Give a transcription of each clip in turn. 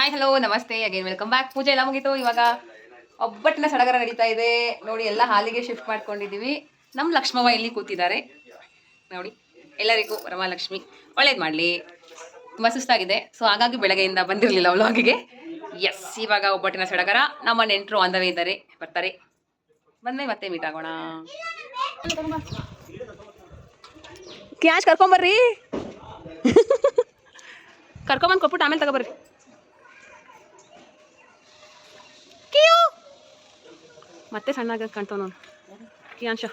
Hi hello ನಮಸ್ತೆ. Again welcome back ಪೂಜೆ ಎಲ್ಲ ಮುಗೀತು. ಇವಾಗ ಒಬ್ಬಟ್ಟಿನ ಸಡಗರ ನಡೀತಾ ಇದೆ. ನೋಡಿ, ಎಲ್ಲ ಹಾಲಿಗೆ ಶಿಫ್ಟ್ ಮಾಡ್ಕೊಂಡಿದ್ದೀವಿ. ನಮ್ಮ ಲಕ್ಷ್ಮವ ಇಲ್ಲಿ ಕೂತಿದ್ದಾರೆ. ನೋಡಿ, ಎಲ್ಲರಿಗೂ ರಮಾಲಕ್ಷ್ಮಿ ಒಳ್ಳೇದು ಮಾಡಲಿ. ತುಂಬ ಸುಸ್ತಾಗಿದೆ. ಸೊ ಹಾಗಾಗಿ ಬೆಳಗ್ಗೆಯಿಂದ ಬಂದಿರಲಿಲ್ಲ ವ್ಲಾಗಿಗೆ ಎಸ್ ಇವಾಗ ಒಬ್ಬಟ್ಟಿನ ಸಡಗರ. ನಮ್ಮ ನೆಂಟರು ಅಂದವೇ ಇದ್ದಾರೆ. ಬರ್ತಾರೆ. ಬಂದ್ಮೇಲೆ ಮತ್ತೆ ಮೀಟ್ ಆಗೋಣ. ಕ್ಯಾಶ್ ಕರ್ಕೊಂಬರ್ರಿ ಕರ್ಕೊಂಬಂದು ಕೊಟ್ಬಿಟ್ಟು ಆಮೇಲೆ ತಗೊಬರ್ರಿ. ಮತ್ತೆ ಸಣ್ಣಾಗ ಕಾಣ್ತಾವ ನೋಡು. ಕಿಯಾಂಶ.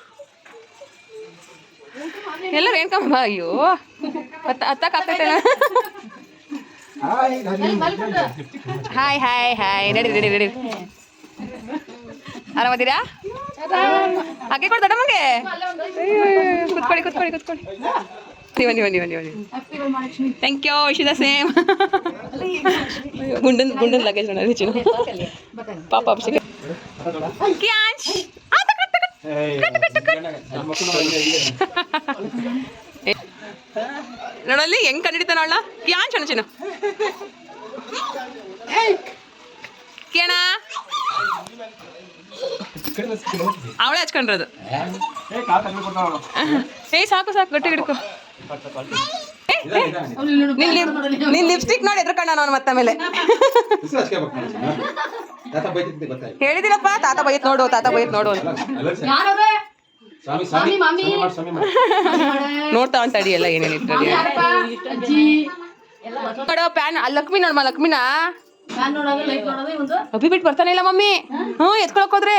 ಎಲ್ಲರೂ ಏನ್ಕಮ್ಮ ಅಯ್ಯೋ ಹತ್ತ ಹತ್ತಕ್ಕಾಗ್ತೈತೆ ಹಾಯ್ ಹಾಯ್ ಹಾಯ್ ನಡಿ ನಡಿ ನಡಿ ಆರಾಮದಿರಾ? ಹಾಗೆ ಕೊಡ್ತಾಡ ನಮಗೆ ಕುತ್ಕೊಳ್ಳಿ ಕುತ್ಕೊಳ್ಳಿ ಕುತ್ಕೊಳ್ಳಿ. ಬನ್ನಿ ಬನ್ನಿ ಬನ್ನಿ ಬನ್ನಿ ಥ್ಯಾಂಕ್ ಯು ದ ಸೇಮ್ ಗುಂಡನ್ ಗುಂಡನ್ ಲಗೇಜ್ ಚಿನ್ನ ಪಾಪ ಅಭಿಷೇಕ. ನೋಡಲ್ಲಿ ಹೆಂಗ್ ಕಂಡಿಡಿತಾನ ಅವಳ? ಕ್ಯಾಂಚ್ ಅಣ್ಣ ಚಿನ್ನ. ಕೇಣ. ಅವಳೆ ಹಚ್ಕೊಂಡ್ರದು. ಏ ಸಾಕು ಸಾಕು ಗಟ್ಟಿ ಹಿಡ್ಕೊ ನಿನ್ ಲಿಪ್- ನಿನ್ ಲಿಪ್ಸ್ಟಿಕ್ ನೋಡಿ ಎದ್ರ ಕಣ್ಣ ನಾನು ಮತ್ತೆ ಮೇಲೆ ಹೇಳಿದಿರಪ್ಪ ತಾತ ಬೈತ್ ನೋಡು ತಾತ ಬೈತ್ ನೋಡು ನೋಡ್ತಾ ಅಂತ ಅಡಿ ಎಲ್ಲ ಏನೇನು ನೋಡು ಪ್ಯಾನ್ ಅಲ್ಲಿ ಲಕ್ಷ್ಮಿ ನೋಡಮ್ಮ ಲಕ್ಷ್ಮಿನ? ಅಭಿ ಬಿಟ್ಟು ಬರ್ತಾನೆ ಇಲ್ಲ ಮಮ್ಮಿ ಹ್ಞೂ ಎತ್ಕೊಳಕ್ ಹೋದ್ರೆ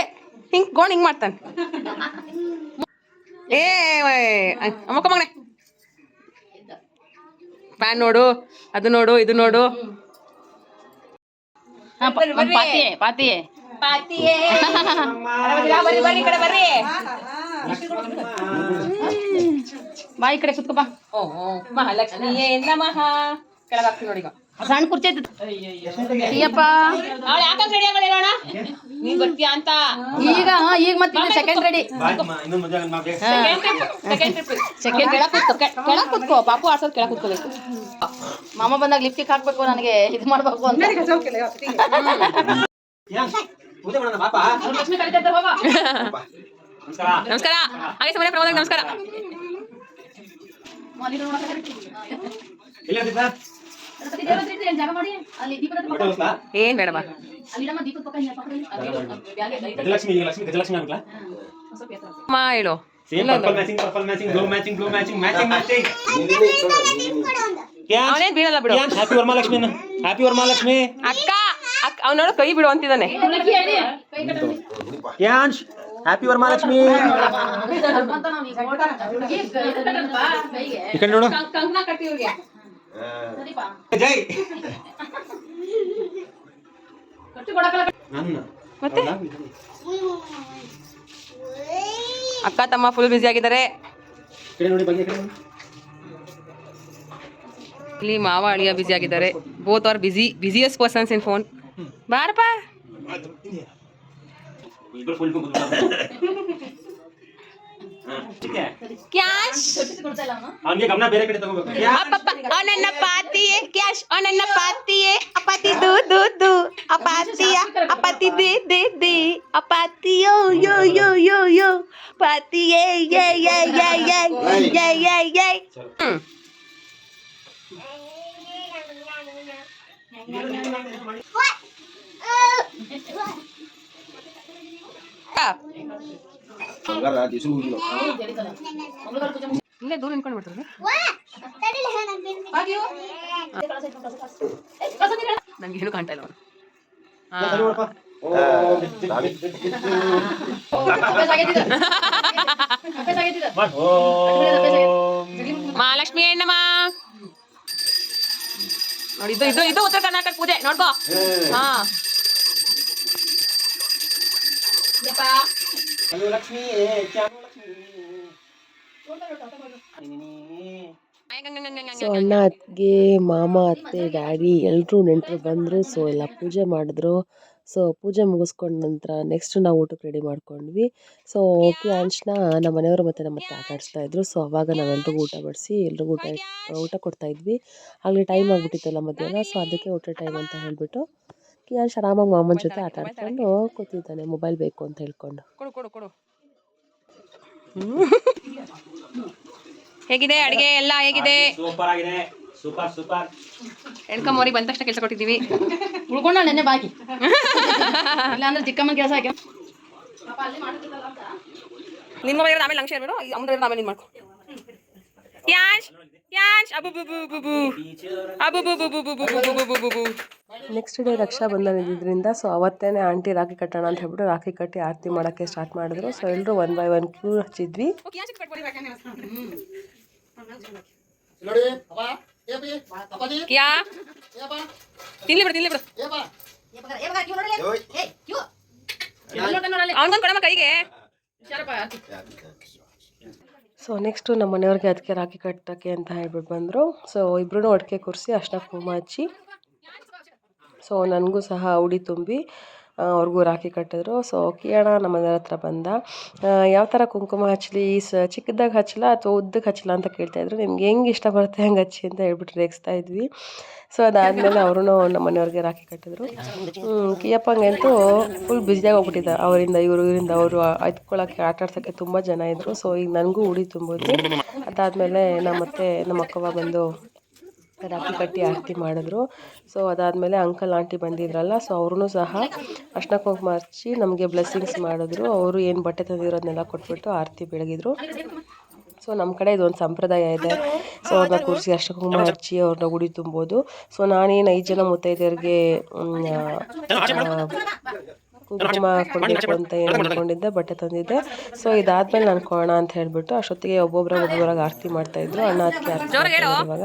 ಹಿಂಗ್ ಗೋಣ್ ಹಿಂಗ್ ಮಾಡ್ತಾನೆ. ಏ ಅಮ್ಮಕ್ಕ ಮಗನೆ. ಪ್ಯಾನ್ ನೋಡು ಅದು ನೋಡು ಇದು ನೋಡು. ಪಾತಿಯೇ ಪಾತಿಯೇ. ಬಾ ಈ ಕಡೆ ಕುತ್ಕೋಬಾ ಮಹಾಲಕ್ಷ್ಮಿಯೇ ಮಹಾ ಕೆಳಗಾಗ್ತೀನಿ ನೋಡಿಗ ಸಣ್ಣ ಕುರ್ಚಿ ಅಂತ ಈಗ ಈಗ ಮತ್ತೆ ಸೆಕೆಂಡ್ ರೆಡಿ ಸೆಕೆಂಡ್ ಕೆಳಕ್ ಕುತ್ಕೋ ಕೆಳಕ್ ಕುತ್ಕೋ ಪಾಪು ಆಡ್ಸೋದ್ ಕೆಳಕ್ ಕುತ್ಕೋಬೇಕು ಮಾಮ ಬಂದಾಗ ಲಿಪ್ಟಿಕ್ ಹಾಕ್ಬೇಕು ನನಗೆ ಇದು ಮಾಡ್ಬೇಕು ಅಂತ ನಮಸ್ಕಾರ ಹಾಗೆ ಸಮಯ ನಮಸ್ಕಾರ ಇಲ್ಲ ಏನ್ ಮೇಡಮ್ ಗಜಲಕ್ಷ್ಮಿ ಲಕ್ಷ್ಮಿ ಗಜಲಕ್ಷ್ಮಿ ಆಗ್ಲಾ ಹೇಳು. ಮ್ಯಾಚಿಂಗ್ ಮ್ಯಾಚಿಂಗ್ ಮ್ಯಾಚಿಂಗ್ ಮ್ಯಾಚಿಂಗ್ ಬಿಡು. ಯಾನ್ ಹ್ಯಾಪಿ ವರಮಹಾಲಕ್ಷ್ಮಿ ಅಕ್ಕ ಅಕ್ಕ ಅವನೋಡ ಕೈ ಬಿಡು ಅಂತಿದ್ದಾನೆ. ಹ್ಯಾಪಿ ವರಮಹಾಲಕ್ಷ್ಮಿ. ಈ ಕಡೆ ನೋಡು. ಕಟ್ಟಿ ಜೈ. ಮತ್ತೆ? ಅಕ್ಕ ತಮ್ಮ ಫುಲ್ ಬ್ಯುಸಿ ಆಗಿದ್ದಾರೆ. ಇಲ್ಲಿ ಮಾವ ಅಳಿಯ ಬ್ಯುಸಿ ಆಗಿದ್ದಾರೆ. Both are busy busiest persons in phone ಬಾರಪ್ಪ. ಕ್ಯಾಶ್. ಕಟ್ಟಿ ಕೊಡ್ತಾ ಇಲ್ಲ ಅವನು. ಅವ್ನಿಗೆ ಗಮನ ಬೇರೆ ಕಡೆ ತಗೋಬೇಕು ಅಪ್ಪಪ್ಪ ನನ್ನ ಪಾತಿಯೇ ಕ್ಯಾಶ್ ನನ್ನ ಪಾತಿಯೇ. ಅಪಾತಿ ದು ದು ದು. ಅಪಾತಿಯ ಅಪಾತಿ ದೇ ದೇ ದೇ. ಅಪಾತಿಯೋ ಯೋ ಯೋ ಯೋ ಯೋ. ಪಾತಿಯೇ ಯೇ ಯೇ ಯೇ ಯೇ ಯೇ ಯೇ ಯೇ. ಹ್ಮ್. ಆ, ಬಂಗಾರ ದೂರ ನಿಂತ್ಕೊಂಡು ಬಿಡ್ತಾರೆ? ನಂಗೆ ಏನು ಕಾಣ್ತಾ ಇಲ್ಲ ಮಹಾಲಕ್ಷ್ಮಿ ಹೆಣ್ಣಮ್ಮ ನೋಡಿ ಇದು ಇದು ಇದು ಉತ್ತರ ಕರ್ನಾಟಕ ಪೂಜೆ ನೋಡ್ಬೋ ಹಾ. ಸೊ ಅಣ್ಣ, ಅತ್ತಿಗೆ, ಮಾಮ, ಅತ್ತೆ, ಡ್ಯಾಡಿ ಎಲ್ಲರೂ ನೆಂಟರು ಬಂದರು. ಸೊ ಎಲ್ಲ ಪೂಜೆ ಮಾಡಿದ್ರು. ಸೊ ಪೂಜೆ ಮುಗಿಸ್ಕೊಂಡ ನಂತರ ನೆಕ್ಸ್ಟ್ ನಾವು ಊಟಕ್ಕೆ ರೆಡಿ ಮಾಡ್ಕೊಂಡ್ವಿ. ಸೊ ಓಕೆ, ಅಂಶನ, ನಮ್ಮ ಮನೆಯವರು ಮತ್ತು ನಮ್ಮ ಆಟ ಆಡಿಸ್ತಾ ಇದ್ರು. ಸೊ ಅವಾಗ ನಾವೆಲ್ರಿಗೂ ಊಟ ಬಡಿಸಿ ಎಲ್ರಿಗೂ ಊಟ ಊಟ ಕೊಡ್ತಾಯಿದ್ವಿ ಆಗಲೇ ಟೈಮ್ ಆಗಿಬಿಟ್ಟಿತ್ತಲ್ಲ ಮಧ್ಯಾಹ್ನ, ಸೊ ಅದಕ್ಕೆ ಊಟ ಟೈಮ್ ಅಂತ ಹೇಳಿಬಿಟ್ಟು ಕ್ರಿಯಾಂಶ್ ಆರಾಮಾಗಿ ಮಾಮನ ಜೊತೆ ಆಟ ಆಡ್ಕೊಂಡು ಕೂತಿದ್ದಾನೆ ಮೊಬೈಲ್ ಬೇಕು ಅಂತ ಹೇಳ್ಕೊಂಡು. ಕೊಡು ಕೊಡು ಕೊಡು. ಹೇಗಿದೆ ಅಡಿಗೆ ಎಲ್ಲ ಹೇಗಿದೆ? ಸೂಪರ್ ಆಗಿದೆ. ಸೂಪರ್ ಸೂಪರ್ ಎಣ್ಕಮ್ಮವ್ರಿಗೆ ಬಂದ ತಕ್ಷಣ ಕೆಲಸ ಕೊಟ್ಟಿದ್ದೀವಿ. ಉಳ್ಕೊಂಡ ನೆನ್ನೆ ಬಾಕಿ. ಇಲ್ಲಾಂದ್ರೆ ಚಿಕ್ಕಮ್ಮನ ಕೆಲಸ ಹಾಕಿ ನಿನ್ನ ಮೊಬೈಲ್ ಆಮೇಲೆ ನಂಗೆ ಶೇರ್ ಮಾಡು. ಅಮ್ಮನ ಆಮೇಲೆ ನೀನು ಮಾಡ್ಕೊ. ಯಾಶ್ ಯಾಶ್ ಅಬು ಬು ಬು ಬು ಬು. ಅಬು ಬು ಬು ಬು ಬು ಬು ಬು ಬು ಬು ಬು ಬು. ನೆಕ್ಸ್ಟ್ ಡೇ ರಕ್ಷಾ ಬಂಧನ ಇದ್ದಿದ್ದರಿಂದ ಸೊ ಅವತ್ತೇ ಆಂಟಿ ರಾಖಿ ಕಟ್ಟೋಣ ಅಂತ ಹೇಳ್ಬಿಟ್ಟು ರಾಖಿ ಕಟ್ಟಿ ಆರತಿ ಮಾಡೋಕ್ಕೆ ಸ್ಟಾರ್ಟ್ ಮಾಡಿದ್ರು. ಸೊ ಎಲ್ಲರೂ ಒನ್ ಬೈ ಒನ್ ಕ್ಯೂ ಹಚ್ಚಿದ್ವಿ. ಕೈಗೆ. ಸೊ ನೆಕ್ಸ್ಟು ನಮ್ಮ ಮನೆಯವ್ರಿಗೆ ಅದಕ್ಕೆ ರಾಖಿ ಕಟ್ಟೋಕ್ಕೆ ಅಂತ ಹೇಳ್ಬಿಟ್ಟು ಬಂದರು. ಸೊ ಇಬ್ಬರೂ ಒಟ್ಟಿಗೆ ಕೂರಿಸಿ ಅರ್ಶಿನ ಕುಂಕುಮ ಹಚ್ಚಿ. ಸೊ ನನಗೂ ಸಹ ಉಡಿ ತುಂಬಿ ಅವ್ರಿಗೂ ರಾಖಿ ಕಟ್ಟಿದ್ರು. ಸೊ ಕಿಯಣ ನಮ್ಮ ಮನೆಯವ್ರ ಹತ್ರ ಬಂದ. ಯಾವ ಥರ ಕುಂಕುಮ ಹಚ್ಚಲಿ, ಸ, ಚಿಕ್ಕದಾಗಿ ಹಚ್ಚಲ ಅಥವಾ ಉದ್ದಕ್ಕೆ ಹಚ್ಚಲ ಅಂತ ಕೇಳ್ತಾಯಿದ್ರು ನಿಮ್ಗೆ ಹೆಂಗೆ ಇಷ್ಟ ಬರುತ್ತೆ ಹಂಗೆ ಹಚ್ಚಿ ಅಂತ ಹೇಳ್ಬಿಟ್ಟು ರೇಗಿಸ್ತಾ ಇದ್ವಿ. ಸೊ ಅದಾದಮೇಲೆ ಅವರು ನಮ್ಮ ಮನೆಯವ್ರಿಗೆ ರಾಖಿ ಕಟ್ಟಿದ್ರು. ಕಿಯಪ್ಪಂಗಂತೂ ಫುಲ್ ಬ್ಯುಸಿಯಾಗಿ ಹೋಗ್ಬಿಟ್ಟಿದ್ದ. ಅವರಿಂದ, ಇವರು, ಇವರಿಂದ ಅವರು ಎತ್ಕೊಳ್ಳೋಕ್ಕೆ ಆಟ ಆಡ್ಸೋಕ್ಕೆ ತುಂಬ ಜನ ಇದ್ದರು ಸೊ ಈಗ ನನಗೂ ಉಡಿ ತುಂಬೋದು. ಅದಾದಮೇಲೆ ನಮ್ಮ ಮತ್ತೆ ನಮ್ಮ ಅಕ್ಕವ್ವ ಬಂದು ರಾಖಿ ಕಟ್ಟಿ ಆರತಿ ಮಾಡಿದ್ರು. ಸೊ ಅದಾದಮೇಲೆ ಅಂಕಲ್ ಆಂಟಿ ಬಂದಿದ್ರಲ್ಲ ಸೊ ಅವ್ರೂ ಸಹ ಅರ್ಶನ ಕುಂಕುಮ ಹಚ್ಚಿ ನಮಗೆ ಬ್ಲೆಸ್ಸಿಂಗ್ಸ್ ಮಾಡಿದ್ರು. ಅವರು ಏನು ಬಟ್ಟೆ ತಂದಿರೋದನ್ನೆಲ್ಲ ಕೊಟ್ಬಿಟ್ಟು ಆರತಿ ಬೆಳಗಿದ್ರು. ಸೊ ನಮ್ಮ ಕಡೆ ಇದೊಂದು ಸಂಪ್ರದಾಯ ಇದೆ. ಸೊ ಅವ್ರನ್ನ ಕೂರಿಸಿ ಅರ್ಶನ ಕುಂಕುಮ ಹಚ್ಚಿ ಅವ್ರನ್ನ ಗುಡಿ ತುಂಬೋದು. ಸೊ ನಾನೇನು ಐದು ಜನ ಮುತ್ತೈದೆಯರಿಗೆ ಕುಂಕುಮ ಕೊಡಬೇಕು ಅಂತ ಏನು ಅಂದ್ಕೊಂಡಿದ್ದೆ ಬಟ್ಟೆ ತಂದಿದ್ದೆ. ಸೊ ಇದಾದ್ಮೇಲೆ ನಾನು ಕೊಡೋಣ ಅಂತ ಹೇಳಿಬಿಟ್ಟು ಅಷ್ಟೊತ್ತಿಗೆ ಒಬ್ಬೊಬ್ಬರ ಒಬ್ಬೊಬ್ಬರಾಗ ಆರತಿ ಮಾಡ್ತಾ ಇದ್ರು. ಅಣ್ಣ ಅದಕ್ಕೆ ಆರತಿ ಇವಾಗ.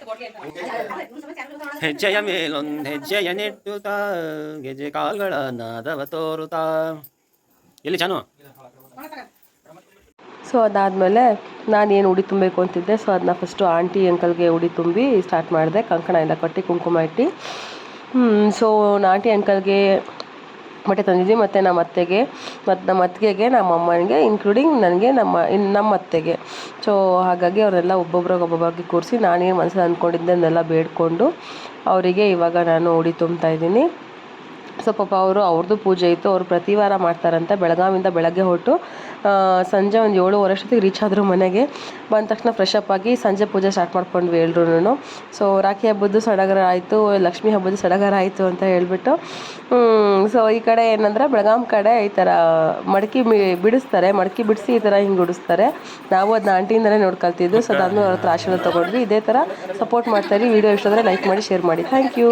ಹೆಜ್ಜೆಯ ಮೇಲೊಂದು ಹೆಜ್ಜೆಯ ಕಾಲ್ಗಳ ನಾದವ ತೋರುತ್ತಾ. ಎಲ್ಲಿ ಚಾನು ಸೊ ಅದಾದಮೇಲೆ ನಾನು ಏನು ಉಡಿ ತುಂಬಬೇಕು ಅಂತಿದ್ದೆ, ಸೊ ಅದನ್ನ ಫಸ್ಟು ಆಂಟಿ, ಅಂಕಲ್ಗೆ ಉಡಿ ತುಂಬಿ ಸ್ಟಾರ್ಟ್ ಮಾಡಿದೆ, ಕಂಕಣ ಎಲ್ಲ ಕಟ್ಟಿ ಕುಂಕುಮ ಇಟ್ಟು. ಸೊ ಆಂಟಿ ಅಂಕಲ್ಗೆ ಬಟ್ಟೆ ತಂದಿದ್ವಿ ಮತ್ತು ನಮ್ಮ ಅತ್ತೆಗೆ ಮತ್ತು ನಮ್ಮ ಅತ್ತಿಗೆಗೆ, ನಮ್ಮ ಅಮ್ಮನಿಗೆ ಇನ್ಕ್ಲೂಡಿಂಗ್ ನನಗೆ, ನಮ್ಮ ಇನ್ನು ನಮ್ಮ ಅತ್ತೆಗೆ. ಸೊ ಹಾಗಾಗಿ ಅವರೆಲ್ಲ ಒಬ್ಬೊಬ್ರಿಗೆ ಒಬ್ಬೊಬ್ಬರಿಗೆ ಕೂರಿಸಿ ನಾನೇನು ಮನ್ಸಲ್ಲಿ ಅಂದ್ಕೊಂಡಿದ್ದನ್ನೆಲ್ಲ ಬೇಡಿಕೊಂಡು ಅವರಿಗೆ ಇವಾಗ ನಾನು ಉಡಿ ತುಂಬ್ತಾ ಇದ್ದೀನಿ. ಸೊ ಪಾಪ ಅವರು ಅವ್ರದ್ದು ಪೂಜೆ ಇತ್ತು. ಅವರು ಪ್ರತಿ ವಾರ ಮಾಡ್ತಾರಂತೆ. ಬೆಳಗಾವಿಂದ ಬೆಳಗ್ಗೆ ಹೊರಟು ಸಂಜೆ ಒಂದು ಏಳುವರೆ ಅಷ್ಟೊತ್ತಿಗೆ ರೀಚ್ ಆದರು ಮನೆಗೆ. ಬಂದ ತಕ್ಷಣ ಫ್ರೆಶ್ ಅಪ್ ಆಗಿ ಸಂಜೆ ಪೂಜೆ ಸ್ಟಾರ್ಟ್ ಮಾಡ್ಕೊಂಡ್ವಿ ಎಲ್ರೂ ಸೊ ರಾಖಿ ಹಬ್ಬದ್ದು ಸಡಗರ ಆಯಿತು, ಲಕ್ಷ್ಮೀ ಹಬ್ಬದ್ದು ಸಡಗರ ಆಯಿತು ಅಂತ ಹೇಳ್ಬಿಟ್ಟು ಸೊ ಈ ಕಡೆ ಏನಂದ್ರೆ ಬೆಳಗಾಂ ಕಡೆ ಈ ಥರ ಮಡಕಿ ಬಿಡಿಸ್ತಾರೆ. ಮಡಕಿ ಬಿಡಿಸಿ ಈ ಥರ ಹಿಂಗೆ ಉಡಿಸ್ತಾರೆ. ನಾವು ಅದನ್ನ ಆಂಟಿಯಿಂದಲೇ ನೋಡ್ಕೊಳ್ತಿದ್ದು. ಸೊ ಅದಾದ್ಮೇಲೆ ಅವ್ರ ಹತ್ರ ಆಶೀರ್ವಾದ ತೊಗೊಂಡ್ವಿ. ಇದೇ ಥರ ಸಪೋರ್ಟ್ ಮಾಡ್ತಾರೆ ವಿಡಿಯೋ ಇಷ್ಟ ಆದರೆ ಲೈಕ್ ಮಾಡಿ ಶೇರ್ ಮಾಡಿ. Thank you